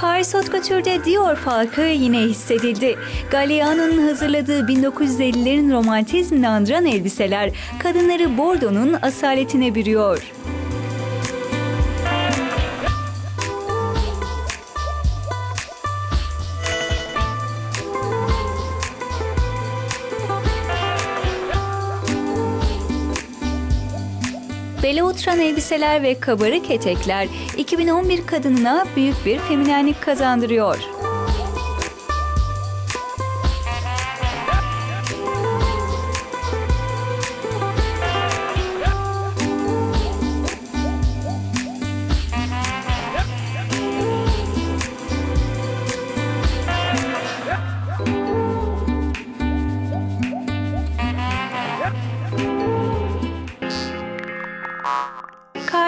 Paris Haute Couture'de Dior farkı yine hissedildi. Galliano'nun hazırladığı 1950'lerin romantizmini andıran elbiseler kadınları Bordeaux'un asaletine bürüyor. Bele oturan elbiseler ve kabarık etekler 2011 kadınına büyük bir feminenlik kazandırıyor.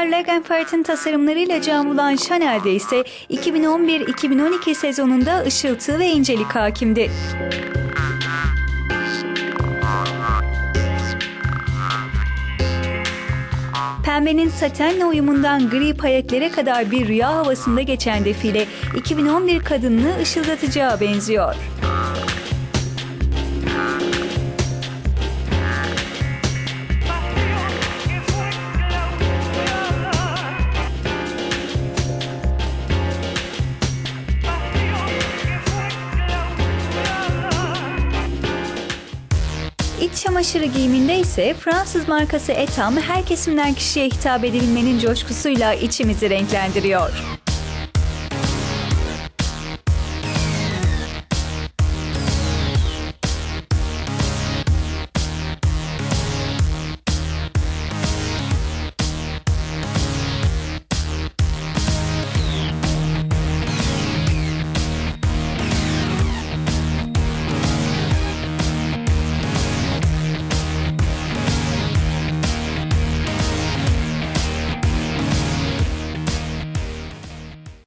Karl Lagerfeld'in tasarımlarıyla can bulan Chanel'de ise 2011-2012 sezonunda ışıltı ve incelik hakimdi. Pembenin satenle uyumundan gri payetlere kadar bir rüya havasında geçen defile 2011 kadınını ışıldatacağı benziyor. İç çamaşırı giyiminde ise Fransız markası Etam her kesimden kişiye hitap edebilmenin coşkusuyla içimizi renklendiriyor.